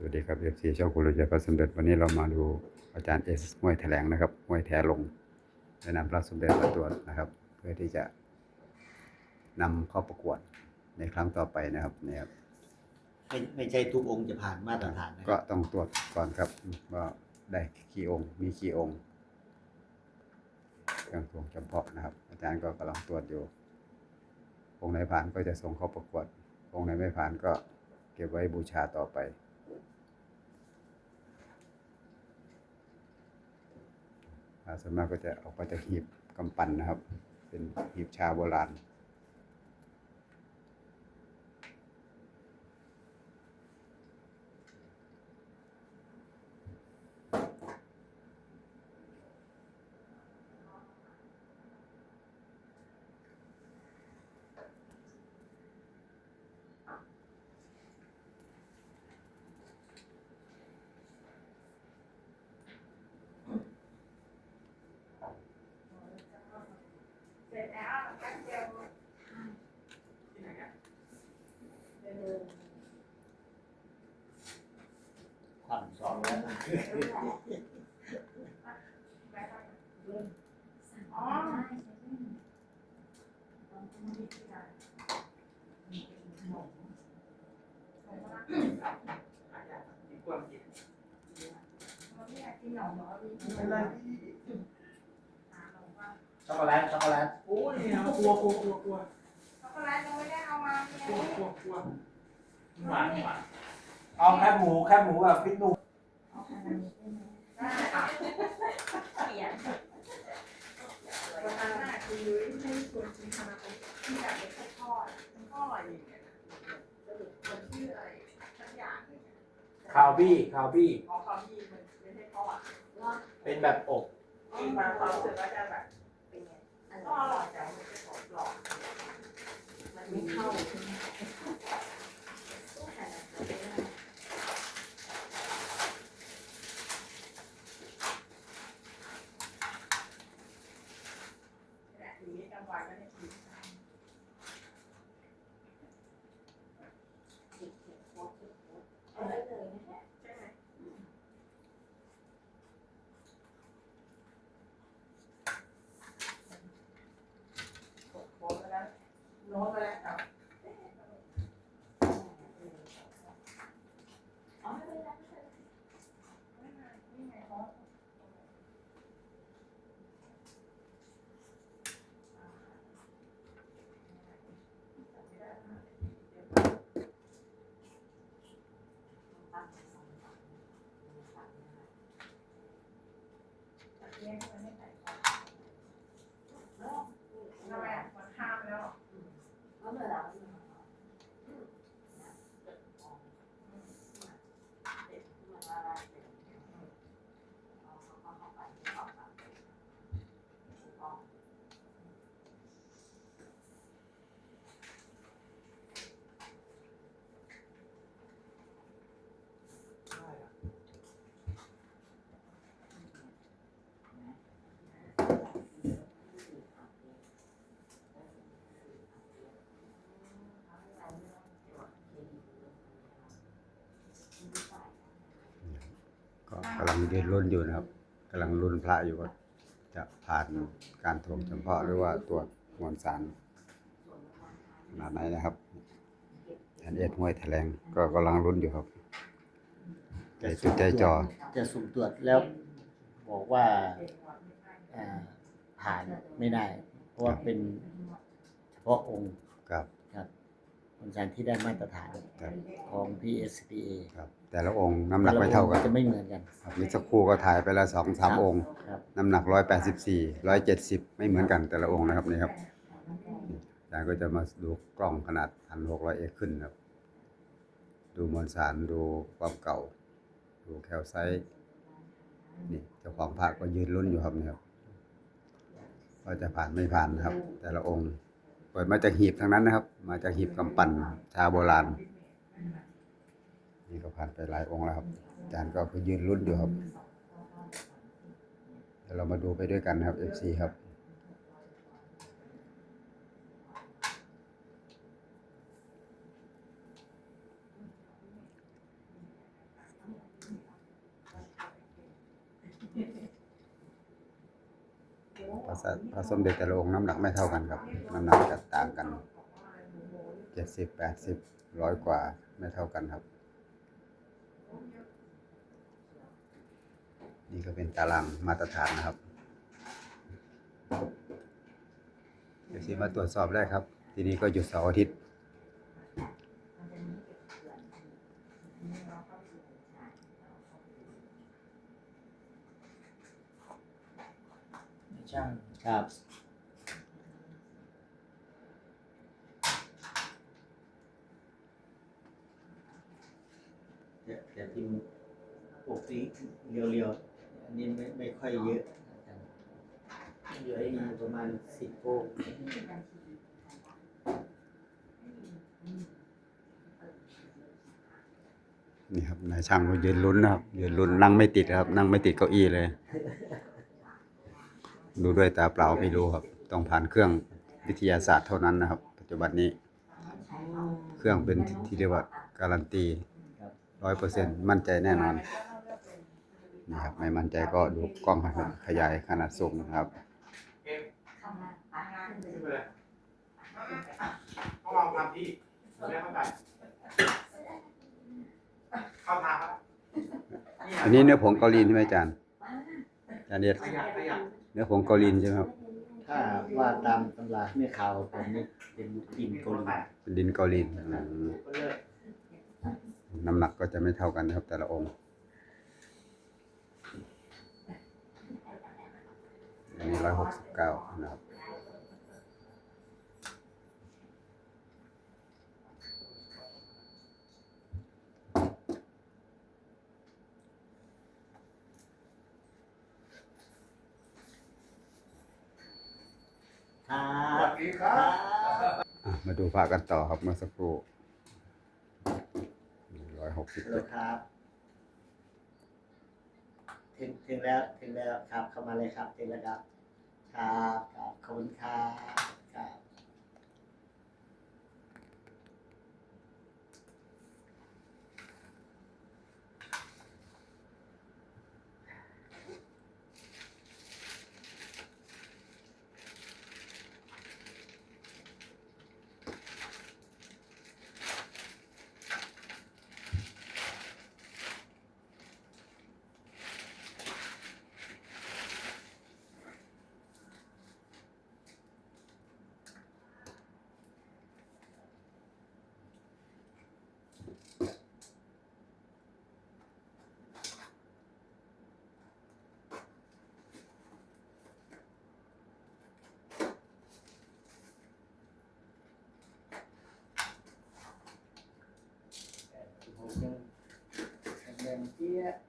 สวัสดีครับเอฟซีช่องคุณรุจพระสมเด็จวันนี้เรามาดูอาจารย์เอสมวยแถลงนะครับมวยแถลงได้นำพระสมเด็จมาตรวจนะครับ เพื่อที่จะนำเข้าประกวดในครั้งต่อไปนะครับเนี่ยครับไม่ไม่ใช่ทุกองค์จะผ่านมาตรฐานนะคก็รับต้องตรวจก่อนครับว่าได้กี่องค์มีกี่องค์เครื่องทรงจำเพาะนะครับ อาจารย์ก็กำลังตรวจอยู่ องค์ไหนผ่านก็จะส่งเข้าประกวด องค์ไหนไม่ผ่านก็เก็บไว้บูชาต่อไป อ่า ส่วนมากก็จะออกมาจากหีบกำปั่นนะครับ เป็นหีบชาโบราณ เสร็จแล้วแป๊บเดียว ความสองแล้ว อ๋อ เราไม่อยากกินหนมเหรอพี่ ช็อกโกแลตช็อกโกแลตโอ้ยกลัวกลัวกลัวกลัวช็อกโกแลตยังไม่ได้เอามาเนี่ยกลัวกลัวกลัวหวานหวานเอาแคบหมูแคบหมูแบบพริกหนุ่ม ได้ค่ะเขียนวันนั้นน่ะคือยุ้ยให้ชวนกินคาราโกะที่แบบเป็นทอดทอดอย่างเงี้ยมันชื่ออะไรสักอย่างหนึ่งคาวบี้คาวบี้อ๋อเขามีมันไม่ใช่ทอดเป็นแบบอบกินมาความรู้สึกว่าจะแบบเป็นไงก็อร่อยแต่มันจะกรอบกรอบมันไม่เข้าแต่ทีนี้กลางวันก็ได้กินใช่ไหมกดโค้ดไปแล้วโน้ตไปแล้วครับ ทำไมอะมันข้ามไปแล้วเหรอ ก็กำลังเดินรุ่นอยู่นะครับกำลังรุ่นพระอยู่ว่าจะผ่านการถ่วงจำเพาะหรือว่าตรวจมวลสารขนาดไหนนะครับอาจารย์เอสมวยแถลงก็กำลังรุ่นอยู่ครับใจจุดใจจ่อจะสุ่มตรวจแล้วบอกว่าอ่าผ่านไม่ได้ เพราะว่าเป็นเฉพาะองค์ครับ ครับองค์การที่ได้มาตรฐานครับ ของ PSPA ครับ แต่ละองค์น้ำหนักไม่เท่ากันจะไม่เหมือนกันครับนี่สักครู่ก็ถ่ายไปแล้วสองสามองค์ ครับน้ำหนักร้อยแปดสิบสี่ร้อยเจ็ดสิบไม่เหมือนกันแต่ละองค์นะครับนี่ครับอาจารย์ก็จะมาดูกล้องขนาดพันหกร้อยเอขึ้นครับ ดูมวลสารดูความเก่า ดูแคลไซต์นี่เจ้าของพระก็ยืนลุ้นอยู่ครับเนี่ยครับว่าจะผ่านไม่ผ่านนะครับ แต่ละองค์เปิดมาจากหีบทั้งนั้นนะครับ มาจากหีบกำปั่นชาโบราณ นี่ก็ผ่านไปหลายองค์แล้วครับอาจารย์ก็ไปยืนรุ่นอยู่ครับเดี๋ยวเรามาดูไปด้วยกันนะครับเอฟซีครับ ส พระสมเด็จแต่ละองค์น้ำหนักไม่เท่ากันครับ น้ำหนักจะต่างกันเจ็ดสิบแปดสิบร้อยกว่าไม่เท่ากันครับ นี่ก็เป็นตารางมาตรฐานนะครับเดี๋ยวซีมาตรวจสอบได้ครับ ทีนี้ก็หยุดเสาร์อาทิตย์ ช่าง ครับ แต่แต่ที่ปกติเรียวๆ อันนี้ไม่ไม่ค่อยเยอะอาจารย์เหลืออีกประมาณสิบโป๊กนี่ครับนายช่างก็ยืนลุ้นนะครับยืนลุ้นนั่งไม่ติดครับ นั่งไม่ติดเก้าอี้เลย ดูด้วยตาเปล่าไม่รู้ครับ ต้องผ่านเครื่องวิทยาศาสตร์เท่านั้นนะครับ ปัจจุบันนี้ เครื่องเป็นที่เรียกว่าการันตีร้อยเปอร์เซ็นต์มั่นใจแน่นอน นี่ครับ ไม่มั่นใจก็ดูกล้องขยายขนาดสูงนะครับขึ้นไปเลยต้องวางความที่ไม่เข้าใจเข้าทางครับอันนี้เนื้อผงเกาหลีใช่ไหมอาจารย์อาจารย์เดียขยับขยับเนื้อผงเกาหลีใช่ไหมครับถ้าว่าตามตำราเนื้อขาวผมนี่เป็นกลิ่นเกาหลีเป็นดินเกาหลีอืมก็เลิกน้ำหนักก็จะไม่เท่ากันนะครับแต่ละองค์ อันนี้ร้อยหกสิบเก้านะครับครัสวับสดีครับอะมาดูพระกันต่อครับเมื่อสักครู่ร้อยหกสิบฮัลโหลครับ ถึงถึงแล้วถึงแล้วครับเข้ามาเลยครับถึงแล้วครับครับครับขอบคุณครับครับ ผมยัง แข็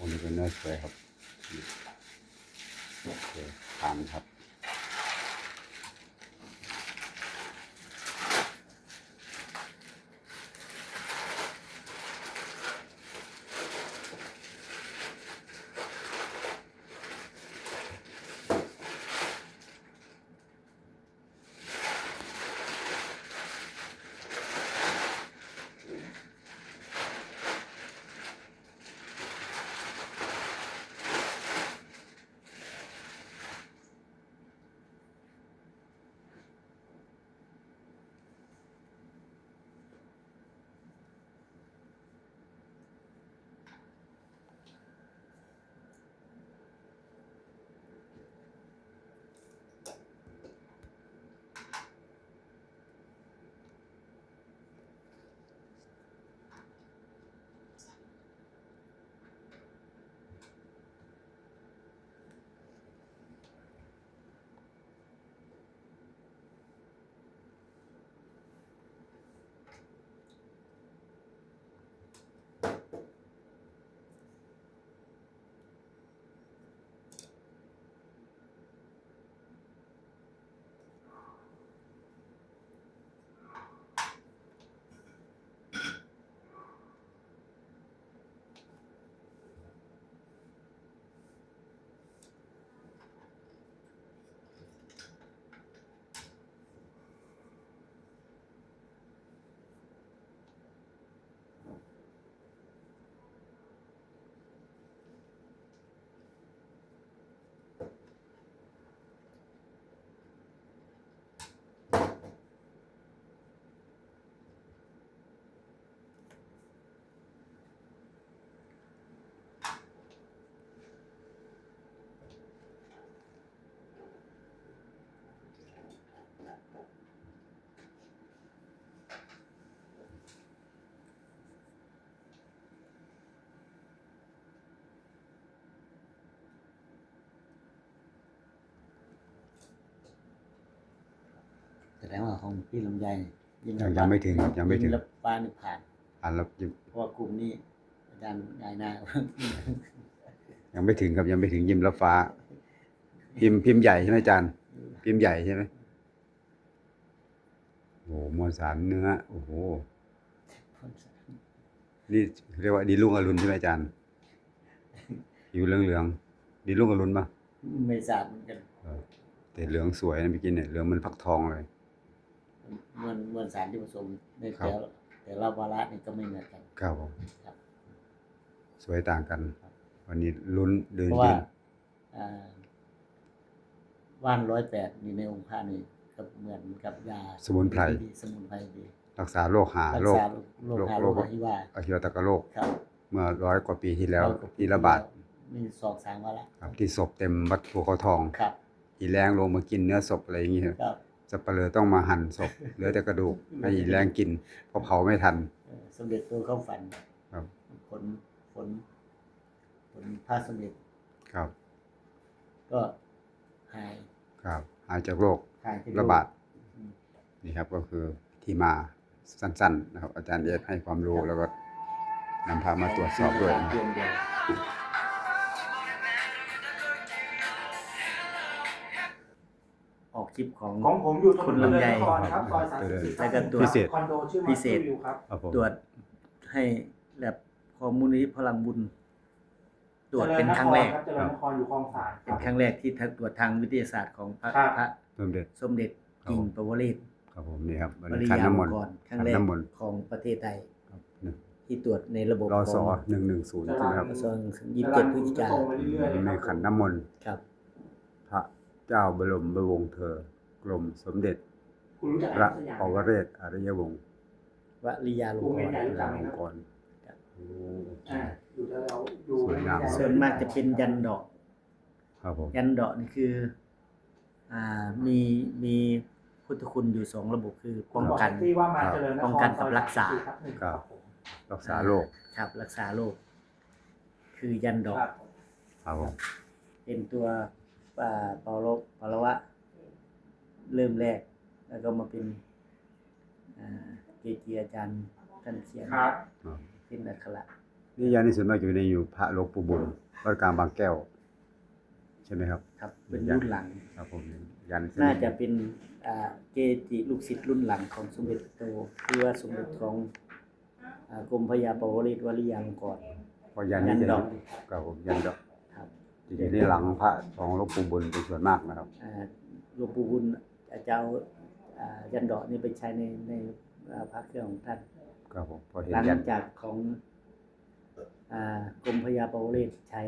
อันนี้เป็นเนื้อสวยครับโอเคผ่านครับ ดงว่าของพี่ลำไยยิ้มยังยังไม่ถึงครับยังไม่ถึงยิ้รับฟ้านี่ผ่านอ่านแล้วยังเพราะว่ากลุ่มนี้อาจารย์นายหน้ายังไม่ถึงครับยังไม่ถึงยิ้มรับฟ้า พิมพ์พิมพ์ใหญ่ใช่ไหมอาจารย์ พิมพ์ใหญ่ใช่ไหมโอ้โหมวลสารเนื้อโอ้โหนี่เรียกว่าดีลุงอรุณใช่ไหมอาจารย์ผิวเหลืองเหลืองๆดีลุงอรุณปะไม่ทราบเหมือนกันเออแต่เหลืองสวยนะเมื่อกี้เนี่ยเหลืองเหมันฟักทองเลย มวลมวลสารที่ผสมในครับ แต่ละแต่ละวาระนี่ก็ไม่เหมือนกัน ครับผมครับ สวยต่างกัน วันนี้ลุ้นเดินเพราะยืว่านอ่าว่านร้อยแปดนี่ในองค์พระนี่ก็เหมือนกับยาสมุนไพรดีสมุนไพรดีรักษาโรคหารักโรค ษาโรคหาโรโรคคฮิวาอหิวตกโรคครับเมื่อร้อยกว่าปีที่แล้วที่ระบาดมีสองสามวาระครับที่ศพเต็มวัดภูเขาทอง ครับ อีแรงลงมากินเนื้อศพอะไรอย่างเงี้ยครับ สับเปลือต้องมาหั่นศพเหลือแต่กระดูกให้อีแรงกินเพราะเผาไม่ทันเอ่อสมเด็จตัวเข้าฝันครับผลผลผลพระสมเด็จครับ ก็หายครับหายจากโรคหายที่ระบาดอืมนี่ครับก็คือที่มาสั้นๆนะครับ อาจารย์เอสให้ความรู้แล้วก็นำพามาตรวจสอบด้วยนะเพีย คลิปของ ของผมอยู่ตรงคุณลำไยเจริญนครครับซอยสามสิบสี่แล้วก็ตัวพิเศษ คอนโดชื่อพิมาเศษวิวครับ ครับผมตรวจให้แบบของมูลนิธิพลังบุญ ตรวจเป็นครั้งแรก เจริญนครอยู่คลองสานคเป็รันบ ครั้งแรกที่ทางตรวจทางวิทยาศาสตร์ของพระครับ พระเพิ่มเด็ด สมเด็จครับ กิ่งผมปวเรศครับผมนี่ครับปริขันยาน้ำมลนงต์กรครั้งขันแรกน้ำมนต์ ของประเทศไทยครับหนึ่ง ที่ตรวจในระบบรอขสองหนึ่งหนึ่งศูนย์ใช่ไหมครับกระทรวงยี่สิบเจ็ดพฤศจิกาตรงไปเรื่อยๆเลยในครับขันน้ำมนต์ครับพระ เจ้าบรมบวงศ์เธอกรมสมเด็จ คุณรู้จักพระสยามปวเรศอริยวงศ์วริยาลงวงกเวียนรใหญ่พระลงกรณ์ครับโอ้อ่าอยู่แถวๆอยู่สวยงาม ส่วนมากจะเป็นยันดอก ครับผม ยันดอกนี่คือ อ่ามีมีพุทธคุณอยู่สองระบบคือป้องกัน ที่ว่ามาเจริญนครป้องกันกับรักษาซอยสมสิบสี่ครับผมรักษาโรคครับ รักษาโรคคือยันดอก ครับครับผม เป็นตัวอ่า เปาโลปาละวะ เริ่มแรก แล้วก็มาเป็นอ่าเกจิอาจารย์ท่านเขียนครับครับเป็นอักขระนี่ยันที่สุดมากอยู่ในอยู่พระหลวงปู่บุญวัดกลางบางแก้ว ใช่ไหมครับ ครับเป็นรุ่นหลังครับผมยันน่าจะเป็นอ่าเกจิลูกศิษย์รุ่นหลังของสมเด็จโตคือว่าสมเด็จของอ่ากรมพระยาปวริศวริยาลงกรณ์เพราะยันนี่จะยันดอกครับผมยันดอกครับจะ อยู่ในหลังพระของหลวงปู่บุญเป็นส่วนมากนะครับอ่าหลวงปู่บุญอาจารย์อ่ายันดอกนี่ไปใช้ในในอ่าพระเครื่องของท่านครับผมพอเห็นหลังยันจากของอ่ากรมพระยาปวเรศใช้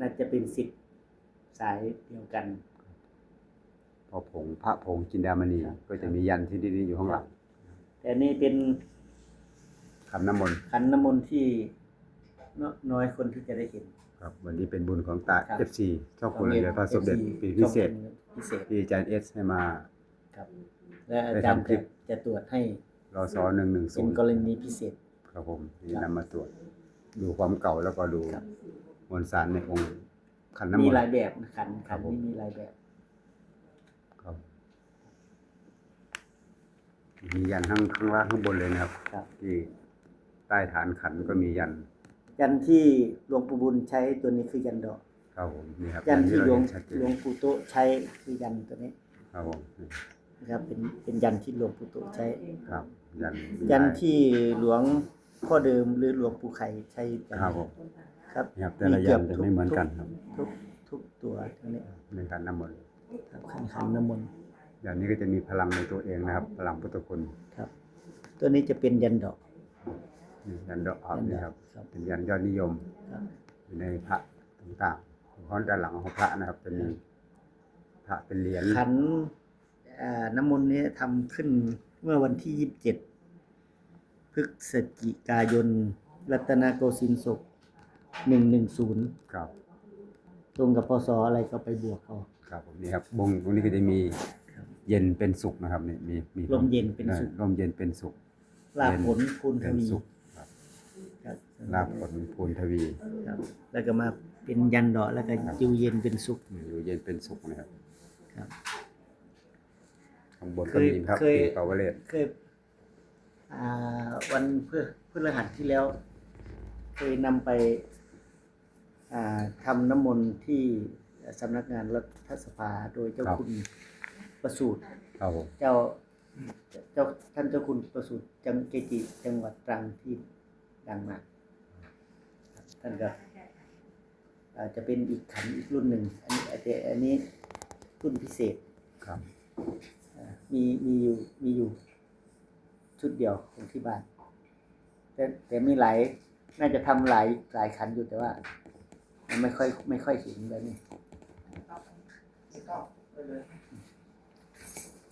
น่าจะเป็นสิทธิ์สายเดียวกัน พอผงพระผงจินดามณีครับก็จะมียันที่นี่อยู่ข้างหลัง แต่นี่เป็นขันน้ำมนต์ขันน้ำมนต์ที่นน้อยคนที่จะได้เห็น ครับวันนี้เป็นบุญของตาครับ FC ชอบคุณเลยพระสมเด็จปีพิเศษพิเศษที่อาจารย์เอสให้มา ครับ และอาจารย์ได้ทำคลิจะป จะตรวจให้รอสอหนึ่งหนึ่งเป็ศูนนย์กรณีพิเศษ ครับผมนี่ครับนำมาตรวจ ดูความเก่าแล้วก็ดูครับ มวลสารในองค์ขันน้ำมมีนต์หลายแบบนะขันครัขับนผม นี่มีหลายแบบ ครับมียันข้างข้างล่างข้างบนเลยนะครับ ครับ ที่ใต้ฐานขันก็มียัน ยันที่หลวงปู่บุญใช้ตัวนี้คือยันดอก ครับผมนี่ครับยันที่หลวงเห็นชัดเจหลวนงปู่โตะใช้คือยันตัวนี้ครับผมนะครับเป็นเป็นยันที่หลวงปู่โตะใช้ ครับยันยันที่หลวงพ่อเดิมหรือหลวงปู่ไข่ใช้ยันครับผมครับนี่ครับแต่ละยันจะไม่เหมือนกันครับทุกทุกตัวทั้งนี้ในขันน้ำมนต์ครับขันขันน้ำมนต์ยันนี้ก็จะมีพลังในตัวเองนะครับ พลังพุทธคุณครับ ตัวนี้จะเป็นยันดอกนี่ ยันดอกออกนี่ครับครับ เป็นยันยอดนิยมครับอยู่ในพระต่างๆเพราะด้านหลังของพระนะครับ จะมีพระเป็นเหรียญขันอ่าน้ำมนต์นี้ทำขึ้นเมื่อวันที่ยี่สิบเจ็ดพฤศจิกายน รัตนโกสินทร์ศกหนึ่งหนึ่งศูนย์ครับ ตรงกับพศอะไรก็ไปบวกเอาครับผมนี่ครับวงตรงนี้ก็จะมีครับเย็นเป็นสุขนะครับนี่มีมีลมเย็นเป็นสุขออลมเย็นเป็นสุขลาภผลคูณทเป็นวีสุขครับครับ ลาภผลภูนทวีครับ แล้วก็มาเป็นยันดอกแล้วก็จิวเย็นเป็นสุขอยู่เย็นเป็นสุขนะครับครับข้างบนก็มีครับเคยปีปาวเลตเคยอ่าวันเพื่อพฤหัสที่แล้ว เคยนำไปอ่าทำน้ำมนต์ที่สำนักงานรัฐสภาโดยเจ้าคุณประสูตรครับผมเจ้าเจ้าท่านเจ้าคุณประสูตรจังเกจิจังหวัดตรังที่ดังมากครับ ท่านก็อาจจะเป็นอีกขันอีกรุ่นหนึ่งอันนี้อาจจะอันนี้รุ่นพิเศษครับอ่ามีมีอยู่มีอยู่ชุดเดียวของที่บ้าน แต่แต่มีหลายน่าจะทำหลายหลายขันอยู่แต่ว่า มันไม่ค่อยไม่ค่อยเห็นแบบนี้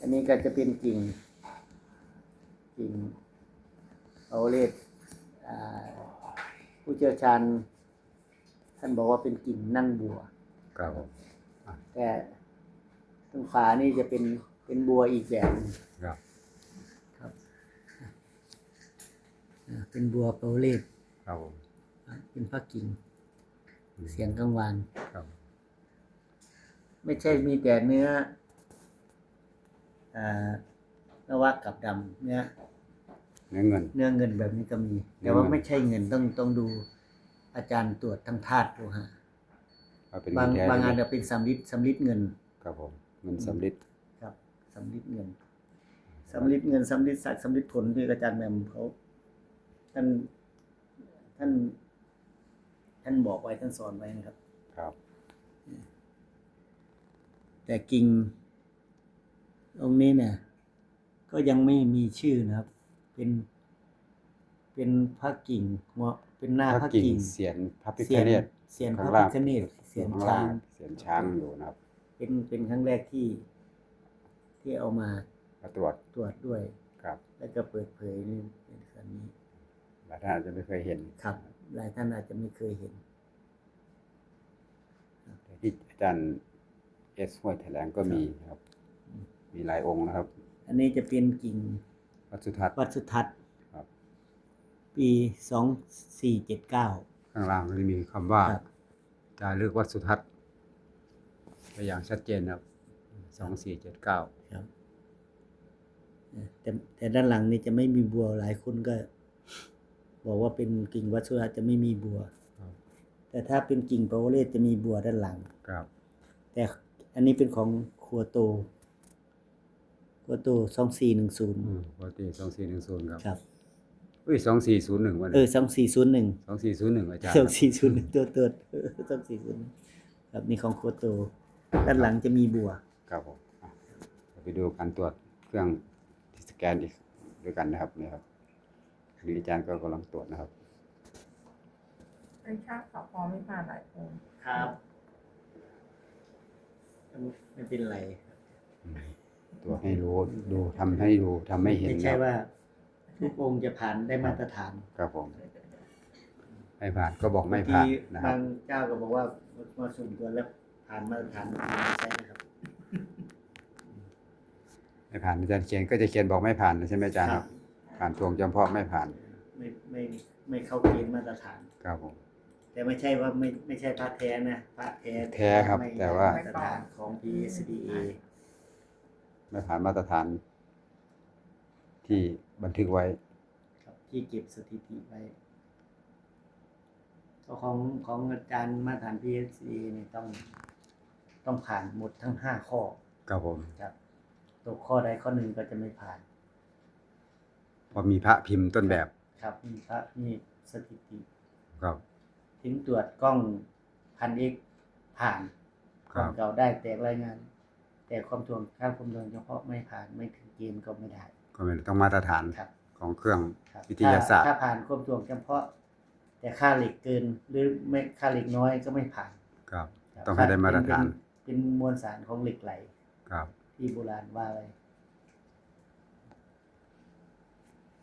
อันนี้ก็จะเป็นกิ่งกิ่งโอเลตอ่า ผู้เชี่ยวชาญ ท่านบอกว่าเป็นกิ่งนั่งบัว ครับผมแต่ตรงฝานี่จะเป็นเป็นบัวอีกแบบหนึงครับ ครับอ่าเป็นบัวโปรเลตครับผมเป็นพระกิ่งเสียงกังวาน ครับ ไม่ใช่มีแต่เนื้ออ่านวะกับดำเนื้อ เนื้อเงิน เนื้อเงินแบบนี้ก็มีเนื้แต่อว่าเงินไม่ใช่เงินต้องต้องดูอาจารย์ตรวจทั้งธาตุดูฮะว่าเป็นบางเงินแท้บางอันหรืจะเป็นสำลิดสำลิดเงิน ครับผมเงินสำลิดครับสำลิดเงินสำลิดเงินสำลิดสักดิ์สำลิดผลที่อาจารย์แหมมเขาท่านท่าน ท่านบอกไว้ท่านสอนไว้นะครับ ครับ แต่กิ่งองค์นี้เนี่ยก็ยังไม่มีชื่อนะครับ เป็น เป็นพระกิ่งหัวเป็นหน้าพพระระกิ่งกิ่งเสียนพระพิฆเสียนเนศเสียนพข้าระงล่างพิฆเนศเสียนข้ช้างเสียนช้างอยู่นะครับ เป็นเป็นครั้งแรกที่ที่เอามามาตรวจตรวจด้วยครับ แล้วก็เปิดเผยนี่เป็นครั้งนี้หลายท่านอาจจะไม่เคยเห็นครับ หลายท่านอาจจะไม่เคยเห็นที่อาจารย์เอสห้วยแถลงก็มีนะครับ มีหลายองค์นะครับ อันนี้จะเป็นกิ่ง วัดสุทัศน์ วัดสุทัศน์ครับ ปีสองสี่เจ็ดเก้าข้างล่างก็จะมีคำว่าครับ จารึกวัดสุทัศน์ไปอย่างชัดเจนนะครับสองสี่เจ็ดเก้าครับเอ่อแต่แต่ด้านหลังนี่จะไม่มีบัวหลายคนก็ บอกว่าเป็นกิ่งวัดสุทัศน์จะไม่มีบัวครับแต่ถ้าเป็นกิ่งปาวเลศจะมีบัวด้านหลัง ครับ แต่อันนี้เป็นของครัวโตครั วโตสองสี่หนึ่งศูนย์อืมปกติสองสี่หนึ่งศูนย์ครับครับอุ้ยสองสี่ศูนย์หนึ่งวันเออสองสี่ศูนย์หนึ่งสองสี่ศูนย์หนึ่งอาจารย์สองสี่ศูนย์หนึ่งตัวตัวสองสี่ศูนย์ครับนี่ของครัวโตด้านหลังจะมีบัวครับผมอะเราไปดูการตรวจเครื่องที่สแกนอีกด้วยกันนะครับนี่ครับนี่อาจารย์ก็กำลังตรวจนะครับเป็นช่างสอบพอไม่ผ่านหลายคนครับไม่เป็นไร ตรวจให้รู้ดูทำให้ดูทำให้เห็นไม่ใช่นะครับว่า ทุกองค์จะผ่านได้มาตรฐานครับผมไม่ผ่านก็บอกไม่ผ่านบางทีนะครับบางเจ้าก็บอกว่ามาสุ่มตัวแล้วผ่านมาตรฐานไม่ใช่นะครับไม่ผ่านอาจารย์เขียนก็จะเขียนบอกไม่ผ่านนะใช่ไหมอาจารย์ครับ ผ่านทวงจำเพาะไม่ผ่าน ไม่ไม่ไม่เข้าเกณฑ์มาตรฐานครับผมแต่ไม่ใช่ว่าไม่ไม่ใช่พระแท้นะพระแท้แท้ครับไม่แต่ว่ามาตรฐานของ PSDA ไม่ผ่านมาตรฐานที่บันทึกไว้ ครับ ที่เก็บสถิติไว้ก็ของของอาจารย์มาตรฐาน PSDA นี่ต้องต้องผ่านหมดทั้งห้าข้อ ครับผมครับตกข้อใดข้อหนึ่งก็จะไม่ผ่าน พอมีพระพิมพ์ต้นแบบ ครับ มีพระมีสถิติ ครับ ถึงตรวจกล้องพันเอกผ่านคครัวาบมเก่าได้แต่รายงาน แต่ความถ่วงค่าความถ่วงเฉพาะไม่ผ่านไม่ถึงเกณฑ์ก็ไม่ได้ ก็เป็นต้องมาตรฐานครับของเครื่องครับวิทยาศาสตร์ ถ้ถ้าผ่านความถ่วงเฉพาะ แต่ค่าเหล็กเกินหรือไม่ค่าเหล็กน้อยก็ไม่ผ่านครับครับต้องให้ได้มาตรฐานเป็นเป็นมวลสารของเหล็กไหล ครับ ที่โบราณว่าไว้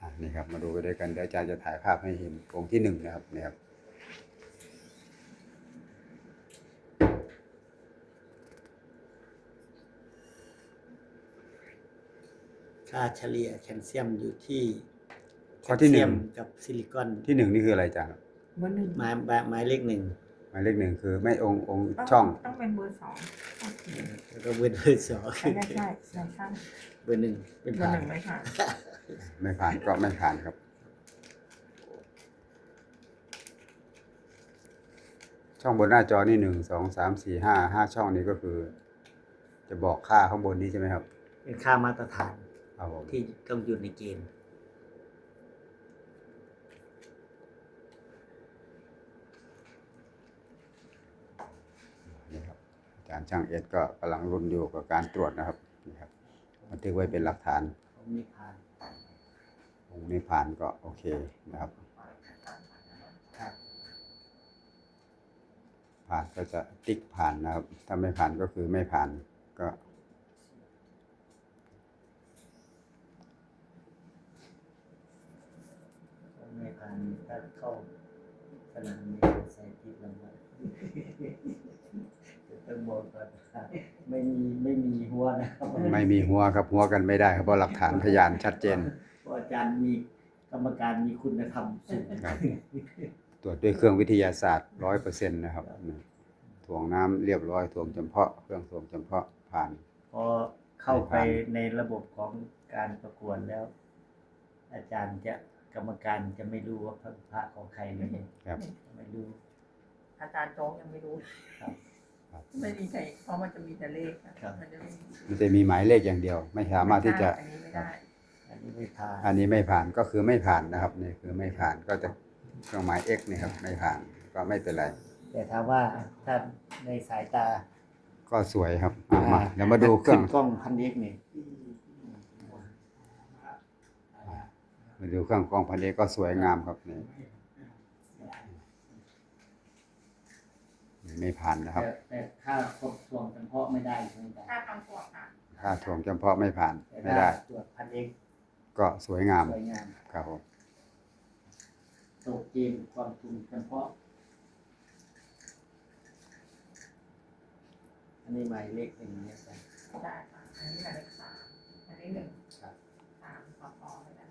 อะนี่ครับมาดูไปด้วยกันเดี๋ยวอาจารย์จะถ่ายภาพให้เห็นองค์ที่หนึ่งนะครับนี่ครับ ค่าเฉลี่ยแคลเซียมอยู่ที่ข้อที่หนึ่ง แคลเซียมกับซิลิคอนที่หนึ่งนี่คืออะไรอาจารย์ครับเบอร์หนึ่งหมายหมายหมายเลขหนึ่งหมายเลขหนึ่งคือไม่องค์องค์ช่อง ต้องเป็นเบอร์สองแล้วก็เบอร์เบอร์สองใช่ใช่ใช่ใช่เบอร์หนึ่งเป็นเบอร์ผ่าหนนึ่งไม่ผ่านไม่ผ่านก็ไม่ผ่านครับ ช่องบนหน้าจอนี่หนึ่งสองสามสี่ห้าห้าช่องนี้ก็คือ จะบอกค่าข้างบนนี้ใช่ไหมครับ เป็นค่ามาตรฐาน ครับผมที่ต้องอยู่ในเกณฑ์นี่ครับอาจารย์ช่างเอ็ดก็กำลังรุนอยู่กับการตรวจนะครับนี่ครับบันทึกไว้เป็นหลักฐานเขามีผ่านองค์นี้ผ่านก็โอเคนะครับครับผ่านก็จะติ๊กผ่านนะครับ ถ้าไม่ผ่านก็คือไม่ผ่านก็ เขาไม่ผ่าน ถ้าเข้าสนามนี้ใส่ทิศลำบากจะต้องบอกก่อนว่าไม่มีไม่มีหัวนะครับไม่มีหัวครับหัวกันไม่ได้ครับเพราะหลักฐานพยานชัดเจนเพราะอาจารย์มีกรรมการมีคุณธรรมสูงครับตรวจด้วยเครื่องวิทยาศาสตร์ร้อยเปอร์เซ็นต์นะครับนี่ถ่วงน้ำเรียบร้อยถ่วงจำเพาะเครื่องถ่วงจำเพาะผ่านพอเข้าไปในระบบของการประกวดแล้ว อาจารย์จะ กรรมการจะไม่รู้ว่าพระของใครเลยครับ ไม่รู้ อาจารย์โจ๊กยังไม่รู้ครับครับไม่มีใครเพราะมันจะมีแต่เลขอะครับ มันจะไม่มีมันจะมีหมายเลขอย่างเดียว ไม่สามารถที่จะอันนี้ไม่ได้อันนี้ไม่ผ่านอันนี้ไม่ผ่านก็คือไม่ผ่านนะครับนี่คือไม่ผ่านก็จะเครื่องหมาย x นี่ครับ ไม่ผ่านก็ไม่เป็นไร แต่ถามว่าถ้าในสายตาก็สวยครับอะมาเดี๋ยวมาดูเครื่องขึ้นกล้องพันเอกนี่ มาดูเครื่องกรองพันเอกก็สวยงามครับนี่นี่ไม่ผ่านนะครับ แต่แต่ค่าครบทวงเฉพาะไม่ได้ใช่ไหมอาจารย์ถ้าทำตัวค่ะค่าถ่วงจำเพาะไม่ผ่านแต่ไม่ถ้าได้ ตรวจพันเอกก็สวยงาม สวยงามครับผมตกเกณฑ์ความทุนเฉพาะ อันนี้หมายเลขหนึ่งเนี่ยอาจารย์ได้ค่ะอันนี้หมายเลขสามอันนี้หนึ่ง ครับ สามต่อต่อเลยนะ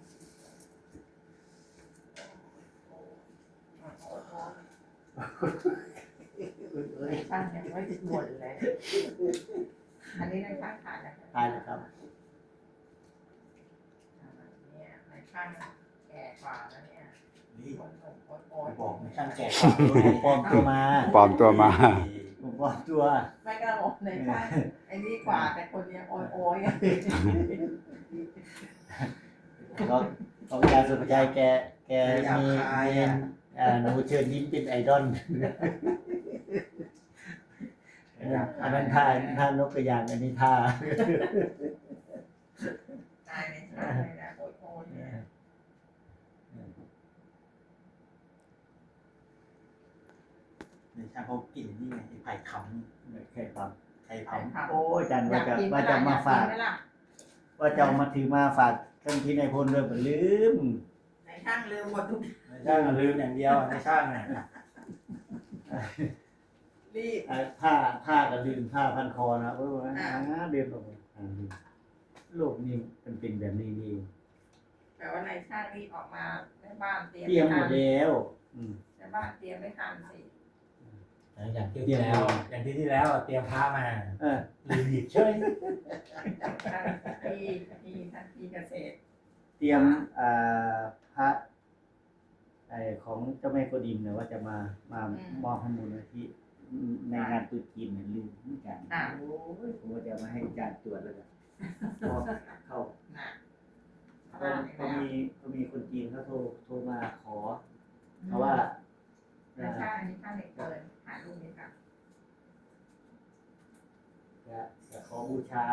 อะโอ้โห เอ้ย ช่างยังไม่หมดเลย อันนี้ในช่างขายนะคะตายแล้วครับเนี่ยในช่างแก่กว่าแล้วเนี่ยนี่คนหนุ่มคนโอ้ยบอกไม่ช่างแก่ผมปลอมตัวมาปลอมตัวมา ผมปลอมตัว ไม่กระโดดในช่างไอ้นี่กว่าแต่คนยังโอยโอยๆอะเขาของอาจารย์สุภชัยแกแกมีมี อ่าหนูเชิญยิ้มเป็นไอดอลอันนั้นท่าท่านกกระยางอันนี้ท่าตายในช่างเลยนะโอยโอยเนี่ยในช่างเขากลิ่นนี่ไงไผ่ขำไม่ใช่ครับไผ่ขโอ้จารย์อว่าจะว่าจะมาฝาก ว่าจะเอามาถือมาฝากท่านที่นพลด้วยผมลืม ช่างลืมหมดทุกำในช่างลืมอย่างเดียวในช่างเนี่ยรีบ อ่าผ้าผ้าก็ลืมผ้าพันคอนะโอ้ยอ่าอ่าเดินลงไปอ่าลืมโลกนี้มันเป็นแบบนี้นี่เองแต่ว่าในช่างรีบออกมาในบ้านเตรียมเตรียมหมไม่ทัดนแล้วอืมในบ้านเตรียมไม่ทันสิอย่างที่ที่แล้ว อย่างที่ที่แล้วเตรียมพระมาเออลืมหยิบเฉยช่างที่ที่ท่านที่เกษตรเตรียมอ่า พระไอของเจ้าแม่กดีมเนี่ยว่าจะมามาอมมอบให้มูลนิธิในงานตรุษจีนเนี่ยลืมเหมือนกันโอ้ยผมว่าจะมาให้อาจารย์ตรวจแล้วกันพอเข้า น่ะพอพมีพอมีคนจีนเขาโทรโทรมาขอเพราะว่าไม่อ่าใช่อันนี้ค่าเหล็กเกินหารูปนี้ค่ะ จะจะขอบูชา